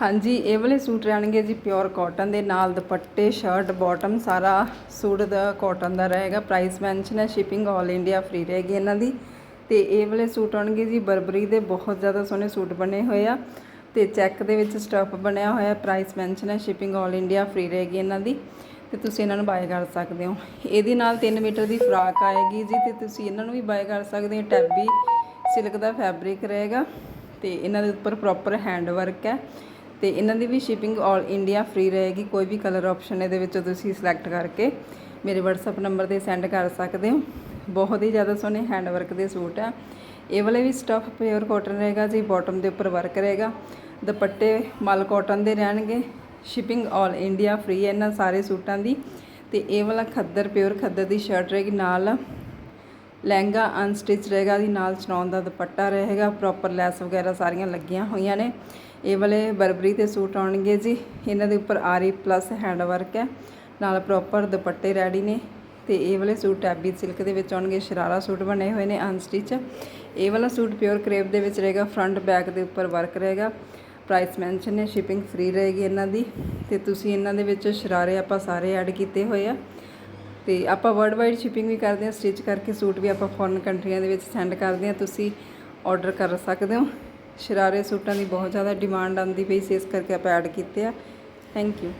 ਹਾਂਜੀ, ਇਹ ਵਾਲੇ ਸੂਟ ਰਹਿਣਗੇ ਜੀ ਪਿਓਰ ਕਾਟਨ ਦੇ ਨਾਲ ਦੁਪੱਟੇ ਸ਼ਰਟ ਬਾਟਮ ਸਾਰਾ ਸੂਟ ਦਾ ਕਾਟਨ ਦਾ ਰਹੇਗਾ। ਪ੍ਰਾਈਸ ਮੈਂਸ਼ਨ ਹੈ ਸ਼ਿਪਿੰਗ 올 ਇੰਡੀਆ ਫ੍ਰੀ ਰਹੇਗੀ ਇਹਨਾਂ ਦੀ। ਤੇ ਇਹ ਵਾਲੇ ਸੂਟ ਆਉਣਗੇ ਜੀ, ਬਰਬਰੀ ਦੇ ਬਹੁਤ ਜ਼ਿਆਦਾ ਸੋਹਣੇ ਸੂਟ ਬਣੇ ਹੋਏ ਆ। ਤੇ ਚੈੱਕ ਦੇ ਵਿੱਚ ਸਟਫ ਬਣਿਆ ਹੋਇਆ ਪ੍ਰਾਈਸ ਮੈਂਸ਼ਨ ਹੈ ਸ਼ਿਪਿੰਗ 올 ਇੰਡੀਆ ਫ੍ਰੀ ਰਹੇਗੀ ਇਹਨਾਂ ਦੀ। ਤੇ ਤੁਸੀਂ ਇਹਨਾਂ ਨੂੰ ਬਾਏ ਕਰ ਸਕਦੇ ਹੋ। ਇਹਦੇ ਨਾਲ 3 ਮੀਟਰ ਦੀ ਫਰਾਕ ਆਏਗੀ ਜੀ, ਤੇ ਤੁਸੀਂ ਇਹਨਾਂ ਨੂੰ ਵੀ ਬਾਏ ਕਰ ਸਕਦੇ ਹੋ। ਟੈਬੀ ਸਿਲਕ ਦਾ ਫੈਬਰਿਕ ਰਹੇਗਾ। ਤੇ ਇਹਨਾਂ ਦੇ ਉੱਪਰ ਪ੍ਰੋਪਰ ਹੈਂਡ ਵਰਕ ਹੈ। ਤੇ ਇਹਨਾਂ ਦੀ ਵੀ ਸ਼ਿਪਿੰਗ 올 ਇੰਡੀਆ ਫ੍ਰੀ ਰਹੇਗੀ, ਕੋਈ ਵੀ ਕਲਰ ਆਪਸ਼ਨ ਇਹਦੇ ਵਿੱਚੋਂ ਤੁਸੀਂ ਸਿਲੈਕਟ ਕਰਕੇ ਮੇਰੇ WhatsApp ਨੰਬਰ ਤੇ ਸੈਂਡ ਕਰ ਸਕਦੇ ਹੋ। ਬਹੁਤ ਹੀ ਜ਼ਿਆਦਾ ਸੋਹਣੇ ਹੈਂਡ ਵਰਕ ਦੇ ਸੂਟ ਆ। ਇਹ ਵਾਲੇ ਵੀ ਸਟਫ ਪਿਓਰ ਕਾਟਨ ਰਹੇਗਾ ਜੀ ਬਾਟਮ ਦੇ ਉੱਪਰ ਵਰਕ ਰਹੇਗਾ। ਦੁਪੱਟੇ ਮਲ ਕਾਟਨ ਦੇ ਰਹਿਣਗੇ। ਸ਼ਿਪਿੰਗ 올 ਇੰਡੀਆ ਫ੍ਰੀ ਹੈ ਇਹਨਾਂ ਸਾਰੇ ਸੂਟਾਂ ਦੀ। ਤੇ ਇਹ ਵਾਲਾ ਖੱਦਰ ਪਿਓਰ ਖੱਦਰ ਦੀ ਸ਼ਰਟ ਰਹੇਗੀ ਨਾਲ। ਲਹਿੰਗਾ ਅਨਸਟਿਚ ਰਹੇਗਾ ਦੀ ਨਾਲ ਚਨੌਨ ਦਾ ਦੁਪੱਟਾ ਰਹੇਗਾ ਪ੍ਰੋਪਰ ਲੈਸ ਵਗੈਰਾ ਸਾਰੀਆਂ ਲੱਗੀਆਂ ਹੋਈਆਂ ਨੇ। ਇਹ ਵਾਲੇ ਬਰਬਰੀ ਤੇ ਸੂਟ ਆਉਣਗੇ ਜੀ। ਇਹਨਾਂ ਦੇ ਉੱਪਰ ਆਰੀ ਪਲੱਸ ਹੈਂਡ ਵਰਕ ਹੈ। ਨਾਲ ਪ੍ਰੋਪਰ ਦੁਪੱਟੇ ਰੈਡੀ ਨੇ। ਤੇ ਇਹ ਵਾਲੇ ਸੂਟ ਟੈਬੀ ਸਿਲਕ ਦੇ ਵਿੱਚ ਆਉਣਗੇ, ਸ਼ਰਾਰਾ ਸੂਟ ਬਣੇ ਹੋਏ ਨੇ ਅਨਸਟਿਚ ਇਹ ਵਾਲਾ ਸੂਟ ਪਿਓਰ ਕਰੇਪ ਦੇ ਵਿੱਚ ਰਹੇਗਾ ਫਰੰਟ ਬੈਕ ਦੇ ਉੱਪਰ ਵਰਕ ਰਹੇਗਾ। ਪ੍ਰਾਈਸ ਮੈਂਸ਼ਨ ਹੈ ਸ਼ਿਪਿੰਗ ਫ੍ਰੀ ਰਹੇਗੀ ਇਹਨਾਂ ਦੀ। ਤੇ ਤੁਸੀਂ ਇਹਨਾਂ ਦੇ ਵਿੱਚ ਸ਼ਰਾਰੇ ਆਪਾਂ ਸਾਰੇ ਐਡ ਕੀਤੇ ਹੋਏ ਆ। ਤੇ ਆਪਾਂ ਵਰਲਡ ਵਾਈਡ ਸ਼ਿਪਿੰਗ ਵੀ ਕਰਦੇ ਹਾਂ ਸਟਿਚ ਕਰਕੇ ਸੂਟ ਵੀ ਆਪਾਂ ਫੋਰਨ ਕੰਟਰੀਆਂ ਦੇ ਵਿੱਚ ਸੈਂਡ ਕਰਦੇ ਹਾਂ, ਤੁਸੀਂ ਆਰਡਰ ਕਰ ਸਕਦੇ ਹੋ। ਸ਼ਰਾਰੇ ਸੂਟਾਂ ਦੀ ਬਹੁਤ ਜ਼ਿਆਦਾ ਡਿਮਾਂਡ ਆਉਂਦੀ ਪਈ ਸੀ, ਇਸ ਕਰਕੇ ਆਪਾਂ ਐਡ ਕੀਤੇ ਆ। Thank you